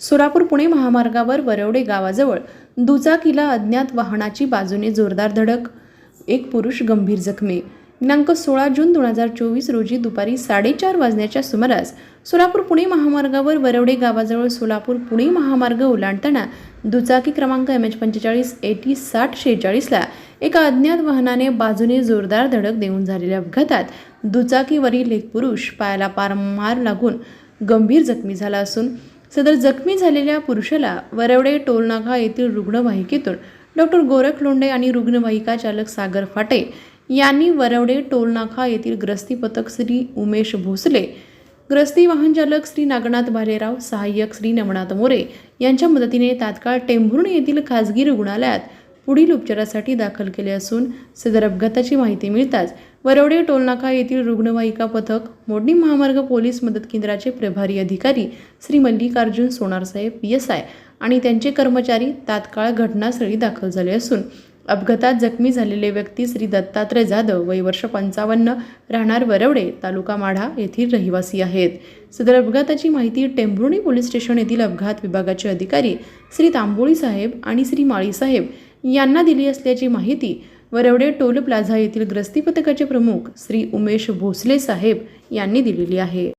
सोलापूर पुणे महामार्गावर वरवडे गावाजवळ दुचाकीला अज्ञात वाहनाची बाजूने जोरदार धडक. एक पुरुष गंभीर जखमी. दिनांक सोळा जून दोन हजार चोवीस रोजी दुपारी साडेचार वाजण्याच्या सुमारास सोलापूर पुणे महामार्गावर वरवडे गावाजवळ सोलापूर पुणे महामार्ग ओलांडताना दुचाकी क्रमांक एम एच पंचेचाळीस एटी साठ शेहेचाळीसला एका अज्ञात वाहनाने बाजूने जोरदार धडक देऊन झालेल्या अपघातात दुचाकीवरील एक पुरुष पायाला पार मार लागून गंभीर जखमी झाला असून सदर जखमी झालेल्या पुरुषाला वरवडे टोलनाका येथील रुग्णवाहिकेतून डॉक्टर गोरख लोंढे आणि रुग्णवाहिका चालक सागर फाटे यांनी वरवडे टोलनाका येथील ग्रस्ती पथक श्री उमेश भोसले ग्रस्ती वाहनचालक श्री नागनाथ भालेराव सहाय्यक श्री नवनाथ मोरे यांच्या मदतीने तात्काळ टेंभुर्णी येथील खाजगी रुग्णालयात पुढील उपचारासाठी दाखल केले असून सदर अपघाताची माहिती मिळताच वरवडे टोलनाका येथील रुग्णवाहिका पथक मोडणी महामार्ग पोलीस मदत केंद्राचे प्रभारी अधिकारी श्री मल्लिकार्जुन सोनारसाहेब पी एस आय आणि त्यांचे कर्मचारी तात्काळ घटनास्थळी दाखल झाले असून अपघातात जखमी झालेले व्यक्ती श्री दत्तात्रय जाधव वय वर्ष पंचावन्न राहणार वरवडे तालुका माढा येथील रहिवासी आहेत. सदर अपघाताची माहिती टेंभुर्णी पोलीस स्टेशन येथील अपघात विभागाचे अधिकारी श्री तांबोळी साहेब आणि श्री माळी साहेब यांना दिली असल्याची माहिती वरवडे टोल प्लाझा येथील ग्रस्ती पथकाचे प्रमुख श्री उमेश भोसले साहेब यांनी दिलेली आहे.